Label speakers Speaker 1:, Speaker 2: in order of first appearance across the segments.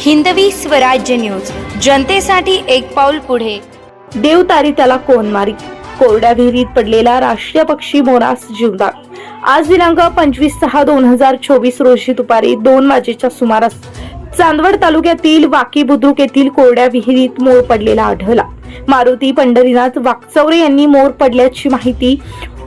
Speaker 1: हिंदवी Swarajya news. जनतेसाठी एक पाऊल पुढे.
Speaker 2: देव तारी त्याला कोण मारी? कोरड्या विहिरीत पडलेला राष्ट्रीय पक्षी मोरास जीवदा आज दिनांक पंचवीस सहा दोन हजार चोवीस रोजी दुपारी दोन वाजेच्या सुमारास चांदवड तालुक्यातील वाकी बुद्रुक येथील कोरड्या विहिरीत मोर पडलेला आढळला. मारुती पंढरीनाथ वाकचौरे यांनी मोर पडल्याची माहिती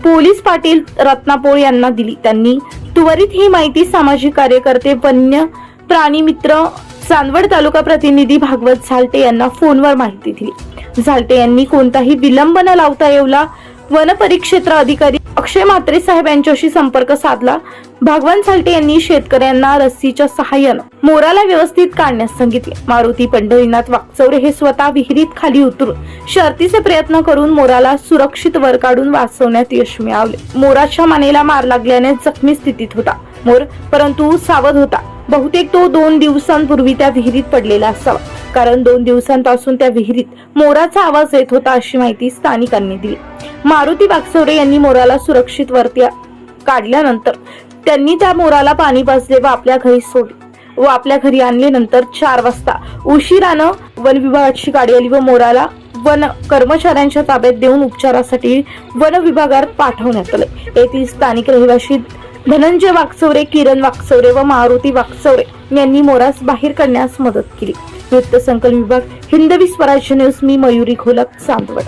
Speaker 2: पोलीस पाटील रत्नापोळ यांना दिली. त्यांनी त्वरित ही माहिती सामाजिक कार्यकर्ते वन्य प्राणी मित्र चांदवड तालुका प्रतिनिधी भागवत झालटे यांना फोनवर माहिती दिली. झालटे यांनी कोणताही विलंब न लावता येवला. वन परिक्षेत्र अधिकारी अक्षय म्हात्रे साहेब यांच्याशी संपर्क साधला. भगवान झालटे यांनी शेतकऱ्यांना रस्सीच्या सहाय्यानं मोराला व्यवस्थित काढण्यास सांगितले. मारुती पंढरीनाथ वाकचौरे हे स्वतः विहिरीत खाली उतरून शर्तीचे प्रयत्न करून मोराला सुरक्षित वर काढून वाचवण्यात यश मिळवले. मोराच्या मानेला मार लागल्याने जखमी स्थितीत होता. मोर परंतु सावध होता. बहुतेक तो दोन दिवसांपूर्वी त्या विहिरीत पडलेला असावा. कारण दोन दिवसांपासून त्या विहिरीत मोराचा आवाज येत होता अशी माहिती स्थानिकांनी दिली. मारुती बागसोरे यांनी मोराला सुरक्षित वरती काढल्यानंतर त्यांनी त्या मोराला पाणी पाजले व आपल्या घरी सोडले व आपल्या घरी आणले नंतर चार वाजता उशिरानं वन विभागाची गाडी आली व मोराला वन कर्मचाऱ्यांच्या ताब्यात देऊन उपचारासाठी वन विभागात पाठवण्यात आले. येथील स्थानिक रहिवासी धनंजय वाकसवरे किरण वाकसवरे व मारुती वाकसवरे यांनी मोरास बाहेर करण्यास मदत केली. वृत्त संकलन विभाग हिंदवी स्वराज्य न्यूज मी मयुरी घोलक चांदवड.